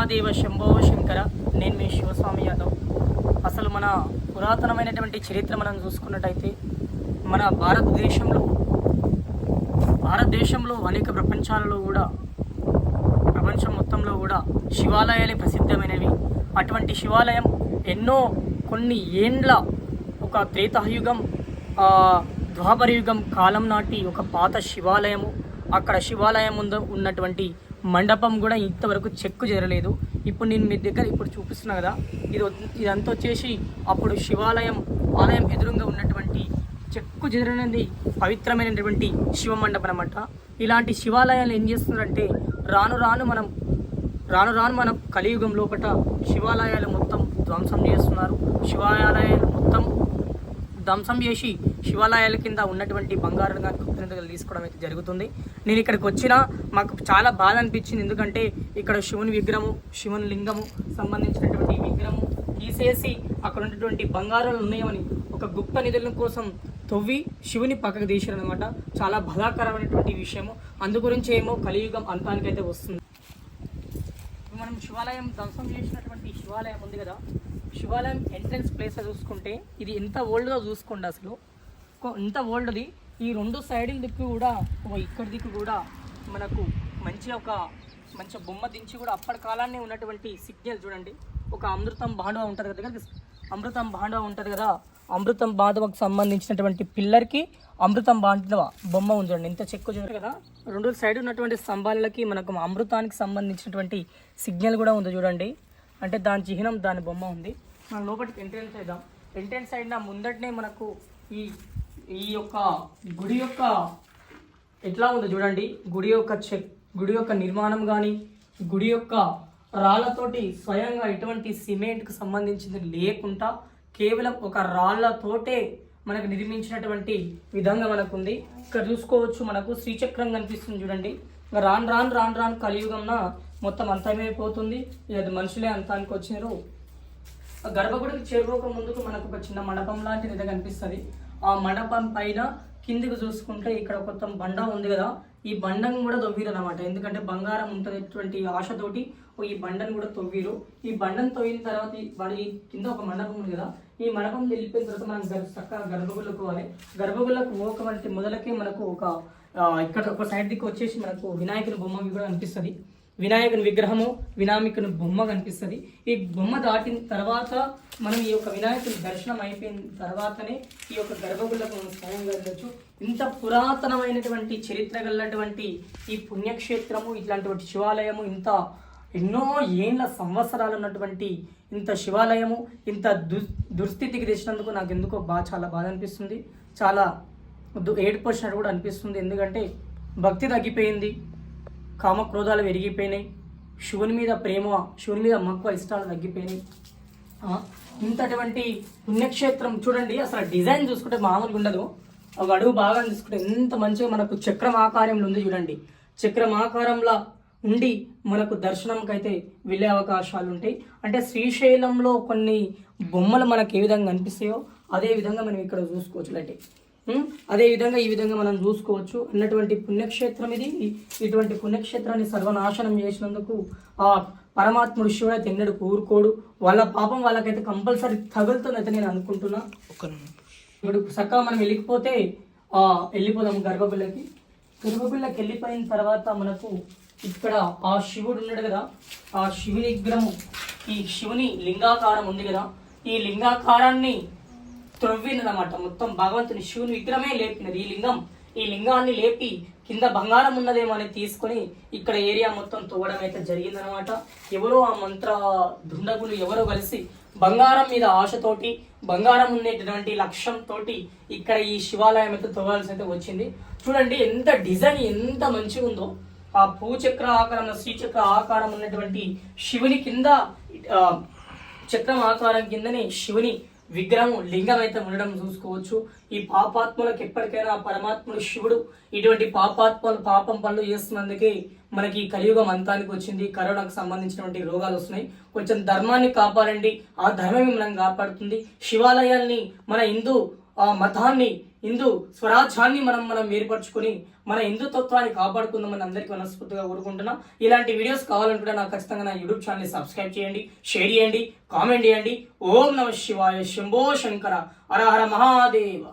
మహాదేవ శంభో శంకర నేను మీ శివస్వామి యాదవ్. అసలు మన పురాతనమైనటువంటి చరిత్ర మనం చూసుకున్నట్టయితే మన భారతదేశంలో భారతదేశంలో అనేక ప్రపంచాలలో కూడా ప్రపంచం మొత్తంలో కూడా శివాలయాలే ప్రసిద్ధమైనవి. అటువంటి శివాలయం ఎన్నో కొన్ని ఏండ్ల ఒక త్రేతాయుగం ద్వాపరయుగం కాలం నాటి ఒక పాత శివాలయము. అక్కడ శివాలయం ముందు ఉన్నటువంటి మండపం కూడా ఇంతవరకు చెక్కు జరగలేదు. ఇప్పుడు నేను మీ దగ్గర ఇప్పుడు చూపిస్తున్నా కదా ఇది ఇదంతా వచ్చేసి అప్పుడు శివాలయం ఆలయం ఎదురుగా ఉన్నటువంటి చెక్కు జరిగినది పవిత్రమైనటువంటి శివ మండపం అనమాట ఇలాంటి శివాలయాలు ఏం చేస్తున్నారంటే రాను రాను మనం రాను రాను మనం కలియుగం లోపల శివాలయాలు మొత్తం ధ్వంసం చేస్తున్నారు. శివాలయాలు ధ్వంసం చేసి శివాలయాల కింద ఉన్నటువంటి బంగారం కానీ కృతజ్ఞతలు తీసుకోవడం అయితే జరుగుతుంది. నేను ఇక్కడికి వచ్చినా మాకు చాలా బాధ అనిపించింది. ఎందుకంటే ఇక్కడ శివుని విగ్రహము శివుని లింగము సంబంధించినటువంటి విగ్రహము తీసేసి అక్కడ ఉన్నటువంటి బంగారాలు ఉన్నాయని ఒక గుప్త నిధుల కోసం తవ్వి శివుని పక్కకు తీసారనమాట చాలా బాధాకరమైనటువంటి విషయము. అందు గురించి ఏమో కలియుగం అంతానికైతే వస్తుంది. మనం శివాలయం ధ్వంసం చేసినటువంటి శివాలయం ఉంది కదా శివాలయం ఎంట్రన్స్ ప్లేస్ చూసుకుంటే ఇది ఎంత ఓల్డ్గా చూసుకోండి అసలు. ఎంత ఓల్డ్ది. ఈ రెండు సైడ్ దిక్కు కూడా ఓ ఇక్కడి దిక్కు కూడా మనకు మంచి ఒక మంచి బొమ్మ దించి కూడా అప్పటి కాలాన్ని ఉన్నటువంటి సిగ్నల్ చూడండి. ఒక అమృతం బాండవ ఉంటుంది కదా అమృతం బాండవ ఉంటుంది కదా. అమృతం బాండవకు సంబంధించినటువంటి పిల్లర్కి అమృతం బాండవ బొమ్మ ఉంది చూడండి. ఇంత చెక్కు చూడండి కదా. రెండు సైడ్ ఉన్నటువంటి స్తంభాలకి మనకు అమృతానికి సంబంధించినటువంటి సిగ్నల్ కూడా ఉంది చూడండి. అంటే దాని చిహ్నం దాని బొమ్మ ఉంది. మనం లోపలికి ఎంట్రెన్స్ అయిదాం ఎంట్రెన్స్ అయిన ముందటనే మనకు ఈ ఈ యొక్క గుడి యొక్క ఎట్లా ఉందో చూడండి. గుడి యొక్క చెక్ గుడి యొక్క నిర్మాణం కానీ గుడి యొక్క రాళ్ళతోటి స్వయంగా ఎటువంటి సిమెంట్కి సంబంధించింది లేకుండా కేవలం ఒక రాళ్ళతోటే మనకు నిర్మించినటువంటి విధంగా మనకు ఉంది ఇక్కడ చూసుకోవచ్చు మనకు శ్రీచక్రం కనిపిస్తుంది చూడండి. ఇంకా రాను రాను రాను రాను కలియుగంన మొత్తం అంతమైపోతుంది అది మనుషులే అంతానికి వచ్చారు ఆ గర్భగుడికి చేరుకోక ముందుకు మనకు ఒక చిన్న మండపం లాంటిది ఏదో కనిపిస్తుంది. ఆ మండపం పైన కిందికి చూసుకుంటే ఇక్కడ కొత్త బండ ఉంది కదా. ఈ బండను కూడా తవ్వీరు అనమాట ఎందుకంటే బంగారం ఉంటున్నటువంటి ఆశతోటి ఓ ఈ బండను కూడా తవ్వీరు. ఈ బండను తొవ్విన తర్వాత ఈ కింద ఒక మండపం ఉంది కదా. ఈ మండపం వెళ్ళిపోయిన తర్వాత మనం గర్ చక్కగా గర్భగుళ్ళకు పోవాలి. గర్భగుళ్ళకు పోక వంటి మొదలకే మనకు ఒక ఇక్కడ ఒక సైడ్ దిక్కు వచ్చేసి మనకు వినాయకుని బొమ్మ కూడా అనిపిస్తుంది వినాయకుని విగ్రహము వినాయకుని బొమ్మ కనిపిస్తుంది. ఈ బొమ్మ దాటిన తర్వాత మనం ఈ యొక్క వినాయకుని దర్శనం అయిపోయిన తర్వాతనే ఈ యొక్క గర్భగుళ్ళకు మనం స్వయంగా వెళ్ళచ్చు ఇంత పురాతనమైనటువంటి చరిత్ర గలటువంటి ఈ పుణ్యక్షేత్రము ఇట్లాంటి శివాలయము ఇంత ఎన్నో ఏండ్ల సంవత్సరాలు ఉన్నటువంటి ఇంత శివాలయము ఇంత దు దుస్థితికి తెచ్చినందుకు నాకు ఎందుకో బాగా చాలా బాధ అనిపిస్తుంది. చాలా దు- ఏడుపు వచ్చినట్టు కూడా అనిపిస్తుంది. ఎందుకంటే భక్తి తగ్గిపోయింది. కామక్రోధాలు పెరిగిపోయినాయి శివుని మీద ప్రేమ శివుని మీద మక్కువ ఇష్టాలు తగ్గిపోయినాయి. ఇంతటువంటి పుణ్యక్షేత్రం చూడండి అసలు డిజైన్ చూసుకుంటే మామూలుగా ఉండదు. ఒక అడుగు భాగం చూసుకుంటే ఎంత మంచిగా మనకు చక్రం ఆకారంలో ఉంది చూడండి. చక్రం ఆకారంలో ఉండి మనకు దర్శనంకి అయితే వెళ్ళే అవకాశాలు ఉంటాయి. అంటే శ్రీశైలంలో కొన్ని బొమ్మలు మనకు ఏ విధంగా కనిపిస్తాయో అదే విధంగా మనం ఇక్కడ చూసుకోవచ్చు అంటే ఉం? అదే విధంగా ఈ విధంగా మనం చూసుకోవచ్చు. అన్నటువంటి పుణ్యక్షేత్రం ఇది. ఇటువంటి పుణ్యక్షేత్రాన్ని సర్వనాశనం చేసినందుకు ఆ పరమాత్ముడు శివుడు అయితే ఎన్నడూ ఊరుకోడు వాళ్ళ పాపం వాళ్ళకైతే కంపల్సరీ తగులుతుందైతే నేను అనుకుంటున్నా. ఇప్పుడు చక్కగా మనం వెళ్ళిపోతే ఆ వెళ్ళిపోదాం గర్భగుళ్ళకి. గర్భగుళ్ళకి వెళ్ళిపోయిన తర్వాత మనకు ఇక్కడ ఆ శివుడు ఉన్నాడు కదా. ఆ శివుని విగ్రహం ఈ శివుని లింగాకారం ఉంది కదా. ఈ లింగాకారాన్ని త్రవ్వినదన్నమాట. మొత్తం భగవంతుని శివుని విగ్రహమే లేపినది ఈ లింగం. ఈ లింగాన్ని లేపి కింద బంగారం ఉన్నదేమో అని తీసుకొని ఇక్కడ ఏరియా మొత్తం తోవడం అయితే జరిగిందనమాట ఎవరో ఆ మంత్ర దుండగులు ఎవరో కలిసి బంగారం మీద ఆశతోటి బంగారం ఉండేటటువంటి లక్ష్యంతో ఇక్కడ ఈ శివాలయం అయితే తవ్వాల్సి అయితే వచ్చింది. చూడండి ఎంత డిజైన్ ఎంత మంచిగా ఉందో. ఆ భూచక్ర ఆకారం శ్రీచక్ర ఆకారం ఉన్నటువంటి శివుని కింద చక్రం ఆకారం కిందనే శివుని విగ్రహం లింగం అయితే ఉండడం చూసుకోవచ్చు. ఈ పాపాత్ములకు ఎప్పటికైనా పరమాత్ముడు శివుడు. ఇటువంటి పాపాత్మలు పాపం పనులు చేస్తున్నందుకే మనకి కలియుగం అంతానికి వచ్చింది. కరోనాకు సంబంధించినటువంటి రోగాలు వస్తున్నాయి. కొంచెం ధర్మాన్ని కాపాడండి. ఆ ధర్మమే మనం కాపాడుతుంది. శివాలయాల్ని మన హిందూ ఆ మతాన్ని హిందూ స్వరాజ్యాన్ని మనం మనం ఏర్పరచుకొని మన హిందుత్వాన్ని కాపాడుకుందామని అందరికీ మనస్ఫూర్తిగా కోరుకుంటున్నా. ఇలాంటి వీడియోస్ కావాలనుకుంటే నాకు ఖచ్చితంగా నా యూట్యూబ్ ఛానల్ని సబ్స్క్రైబ్ చేయండి షేర్ చేయండి కామెంట్ చేయండి. ఓం నమ శివాయ శంభో శంకర హర హర మహాదేవ.